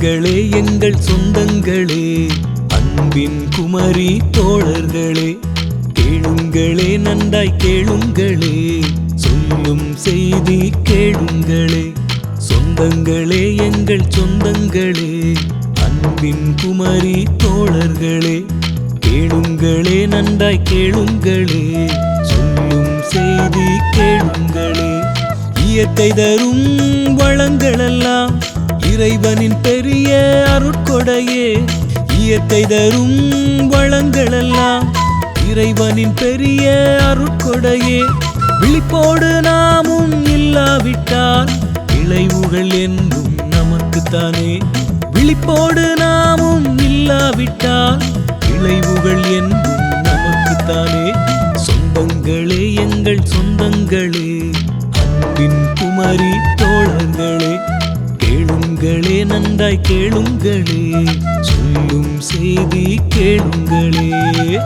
எங்கள் சொந்தங்களே. அன்பின் குமரி தோழர்களே கேளுங்களே நன்றாய் கேளுங்களே. சொல்லும் செய்தி கேளுங்களே. சொந்தங்களே எங்கள் சொந்தங்களே. அன்பின் குமரி தோழர்களே கேளுங்களே நன்றாய் கேளுங்களே. சொல்லும் செய்தி கேளுங்களே. இயற்கை தரும் வளங்களெல்லாம் இறைவனின் பெரிய அருட்கொடையே இயற்கை தரும் வளங்களெல்லாம் இறைவனின் பெரிய அருட்கொடையே. விழிப்போடு நாமும் இல்லாவிட்டால் விளைவுகள் என்றும் நமக்குத்தானே. விழிப்போடு நாமும் இல்லாவிட்டால் விளைவுகள் என்றும் நமக்குத்தானே. சொந்தங்களே எங்கள் சொந்தங்களே அன்பின் குமரி தோழர்களே. கேளுங்களே நன்றாய் கேளுங்களே. சொல்லும் செய்தி கேளுங்களே.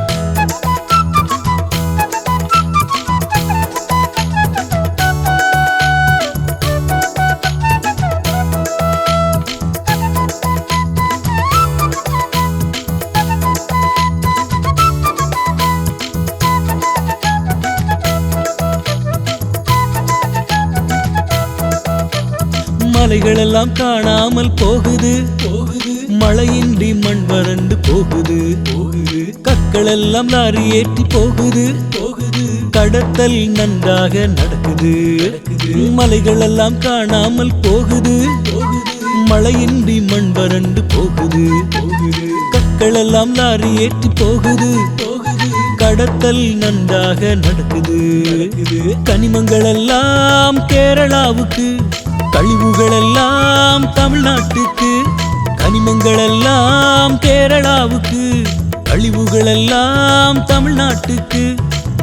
மலைகள் எல்லாம் காணாமல் போகுது. போகுது மழையின்றி மண் வறண்டு போகுது. போகுது கக்கள் எல்லாம் லாரி ஏற்றி போகுது. போகுது கடத்தல் நன்றாக நடக்குது. மலைகள் எல்லாம் காணாமல் போகுது. மழையின்றி மண் வறண்டு போகுது. போகுது கற்கள் எல்லாம் லாரி ஏற்றி போகுது. கடத்தல் நன்றாக நடக்குது. கனிமங்கள் எல்லாம் கேரளாவுக்கு. கழிவுகளெல்லாம் தமிழ்நாட்டுக்கு கனிமங்களெல்லாம் கேரளாவுக்கு கழிவுகளெல்லாம் தமிழ்நாட்டுக்கு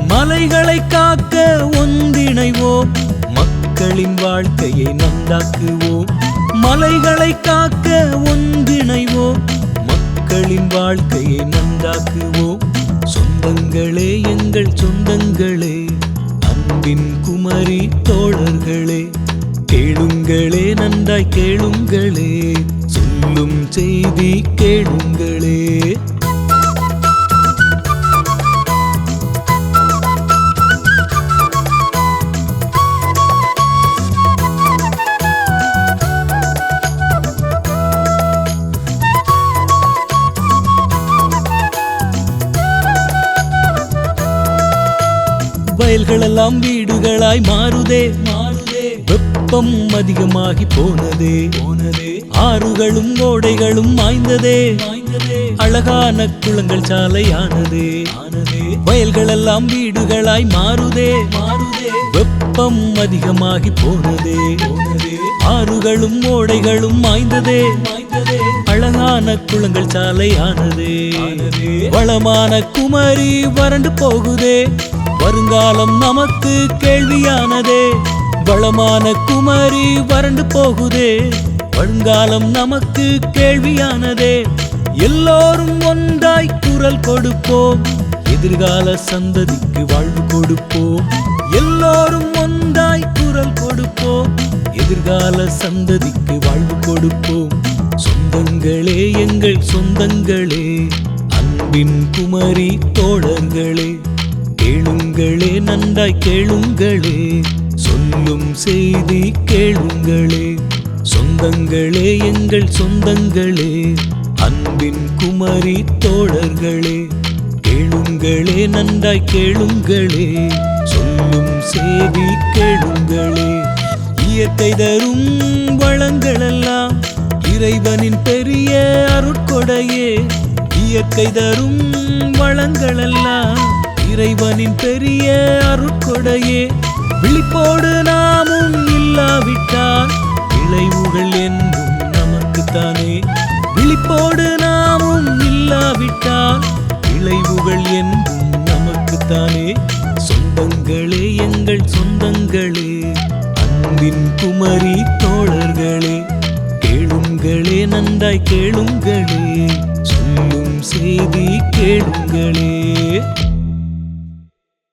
மலைகளை காக்க ஒன்றிணைவோம் மக்களின் வாழ்க்கையை நந்தாக்குவோம் மலைகளை காக்க ஒன்றிணைவோம் மக்களின் வாழ்க்கையை நந்தாக்குவோம் சொந்தங்களே எங்கள் சொந்தங்களே அன்பின் குமரி தோழர்களே கேளுங்களே நன்றாய் கேளுங்களே சொல்லும் செய்தி கேளுங்களே. வயல்களெல்லாம் வீடுகளாய் மாறுதே மா வெப்பம் அதிகமாகி போனதே. போனதே ஆறுகளும் ஓடைகளும் மாய்ந்ததே. மாய்ந்ததே அழகான குளங்கள் சாலையானதே. ஆனதே வயல்கள் எல்லாம் வீடுகளாய் மாறுதே. மாறுதே வெப்பம் அதிகமாகி போனதே. போனதே ஆறுகளும் ஓடைகளும் மாய்ந்ததே மாய்ந்ததே. அழகான குளங்கள் சாலையானதே. வளமான குமரி வறண்டு போகுதே. வருங்காலம் நமக்கு கேள்வியானதே. வளமான குமரி வறண்டு போகுதே. வருங்காலம் நமக்கு கேள்வியானதே. எல்லோரும் ஒன்றாய் குரல் கொடுப்போம். எதிர்கால சந்ததிக்கு வாழ்வு கொடுப்போம். எல்லோரும் ஒன்றாய் குரல் கொடுப்போம். எதிர்கால சந்ததிக்கு வாழ்வு கொடுப்போம். சொந்தங்களே எங்கள் சொந்தங்களே. அன்பின் குமரி தோழர்களே. கேளுங்களே நன்றாய் கேளுங்களே. சொல்லும் செய்தி கேளுங்களே. சொந்தங்களே எங்கள் சொந்தங்களே. அன்பின் குமரி தோழர்களே கேளுங்களே நன்றாய் கேளுங்களே. சொல்லும் செய்தி கேளுங்களே. இயற்கை தரும் வளங்களெல்லாம் இறைவனின் பெரிய அருட்கொடையே. இயற்கை தரும் வளங்களெல்லாம் இறைவனின் பெரிய அருட்கொடையே. விழிப்போடு நாமும் இல்லாவிட்டால் விளைவுகள் என்றும் நமக்குத்தானே. விழிப்போடு நாமும் இல்லாவிட்டால் விளைவுகள் என்றும் நமக்குத்தானே. சொந்தங்களே எங்கள் சொந்தங்களே அன்பின் குமரி தோழர்களே கேளுங்களே நன்றாய் கேளுங்களே சொல்லும் செய்தி கேளுங்களே.